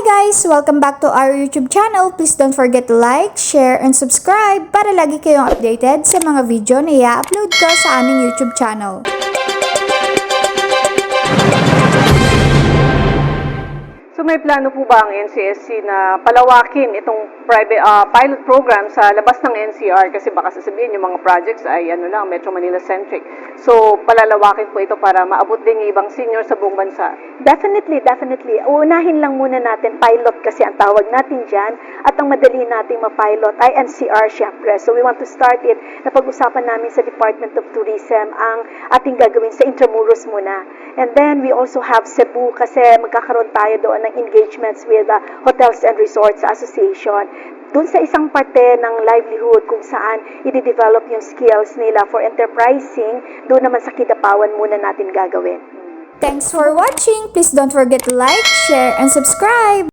guys! Welcome back to our YouTube channel. Please don't forget to like, share, and subscribe para lagi kayong updated sa mga video na i-upload ko sa aming YouTube channel. So may plano po ba ang NCSC na palawakin itong private ah, pilot program sa labas ng NCR kasi baka sasabihin yung mga projects ay ano lang Metro Manila centric. So palalawakin po ito para maabot din yung ibang senior sa buong bansa. Definitely, definitely. Unahin lang muna natin pilot kasi ang tawag natin dyan at ang madali nating ma-pilot ay NCR syempre. So we want to start it na pag-usapan namin sa Department of Tourism ang ating gagawin sa Intramuros muna. And then we also have Cebu kasi magkakaroon tayo doon ng engagements with the Hotels and Resorts Association doon sa isang parte ng livelihood kung saan i-develop yung skills nila for enterprising, doon naman sa Kidapawan muna natin gagawin. Thanks for watching! Please don't forget to like, share, and subscribe!